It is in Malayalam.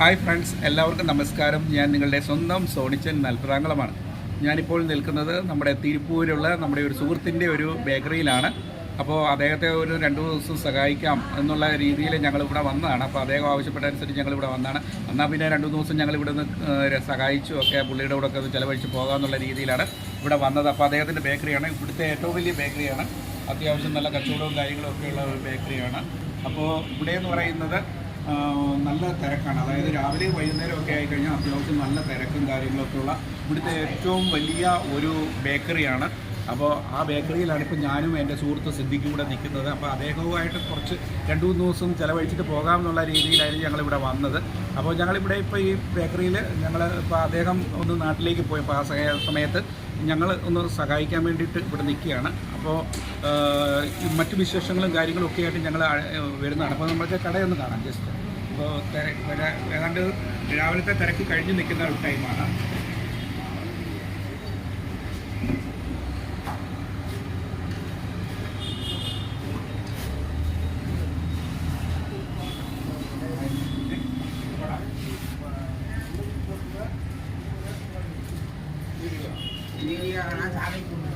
ഹായ് ഫ്രണ്ട്സ് എല്ലാവർക്കും നമസ്കാരം. ഞാൻ നിങ്ങളുടെ സ്വന്തം സോണിച്ചൻ നൽപ്രാങ്കളമാണ് ഞാനിപ്പോൾ നിൽക്കുന്നത് നമ്മുടെ തിരുപ്പൂരുള്ള നമ്മുടെ ഒരു സുഹൃത്തിന്റെ ഒരു ബേക്കറിയിലാണ്. അപ്പോൾ അദ്ദേഹത്തെ ഒരു രണ്ട് ദിവസം സഹായിക്കാം എന്നുള്ള രീതിയിൽ ഞങ്ങൾ ഇവിടെ വന്നതാണ്. അപ്പോൾ അദ്ദേഹം ആവശ്യപ്പെട്ട അനുസരിച്ച് ഞങ്ങൾ ഇവിടെ വന്നതാണ് എന്നാൽ പിന്നെ രണ്ട് ദിവസം ഞങ്ങൾ ഇവിടെ നിന്ന് സഹായിച്ചു. ഒക്കെ പുള്ളിയുടെ കൂടെ ഒക്കെ ഒന്ന് ചിലവഴിച്ച് പോകാമെന്നുള്ള രീതിയിലാണ് ഇവിടെ വന്നത്. അപ്പോൾ അദ്ദേഹത്തിന്റെ ബേക്കറിയാണ്. ഇവിടുത്തെ ഏറ്റവും വലിയ ബേക്കറിയാണ്. അത്യാവശ്യം നല്ല കച്ചവടവും കാര്യങ്ങളും ഒക്കെയുള്ള ഒരു ബേക്കറിയാണ്. അപ്പോൾ ഇവിടെ എന്ന് പറയുന്നത് നല്ല തിരക്കാണ്. അതായത് രാവിലെ വൈകുന്നേരം ഒക്കെ ആയിക്കഴിഞ്ഞാൽ അത്യാവശ്യം നല്ല തിരക്കും കാര്യങ്ങളൊക്കെ ഉള്ള ഇവിടുത്തെ ഏറ്റവും വലിയ ഒരു ബേക്കറിയാണ്. അപ്പോൾ ആ ബേക്കറിയിലാണ് ഇപ്പോൾ ഞാനും എന്റെ സുഹൃത്ത് സിദ്ദിഖും കൂടെ നിൽക്കുന്നത്. അപ്പോൾ അദ്ദേഹവുമായിട്ട് കുറച്ച് രണ്ട് മൂന്ന് ദിവസം ചിലവഴിച്ചിട്ട് പോകാം എന്നുള്ള രീതിയിലായിരുന്നു ഞങ്ങളിവിടെ വന്നത്. അപ്പോൾ ഞങ്ങളിവിടെ ഇപ്പോൾ ഈ ബേക്കറിയിൽ ഞങ്ങൾ ഇപ്പോൾ അദ്ദേഹം ഒന്ന് നാട്ടിലേക്ക് പോയപ്പോൾ ആ സമയത്ത് ഞങ്ങൾ ഒന്ന് സഹായിക്കാൻ വേണ്ടിയിട്ട് ഇവിടെ നിൽക്കുകയാണ്. അപ്പോൾ മറ്റു വിശേഷങ്ങളും കാര്യങ്ങളും ഒക്കെ ആയിട്ട് ഞങ്ങൾ വരുന്നതാണ്. അപ്പോൾ നമ്മൾക്ക് കടയൊന്ന് കാണാം. ജസ്റ്റ്. വര- ഏതാണ്ട് രാവിലത്തെ തിരക്ക് കഴിഞ്ഞ് നിൽക്കുന്ന ഒരു ടൈമാണ്. இன்னைக்கு நான் சாமி கும்பிட்டு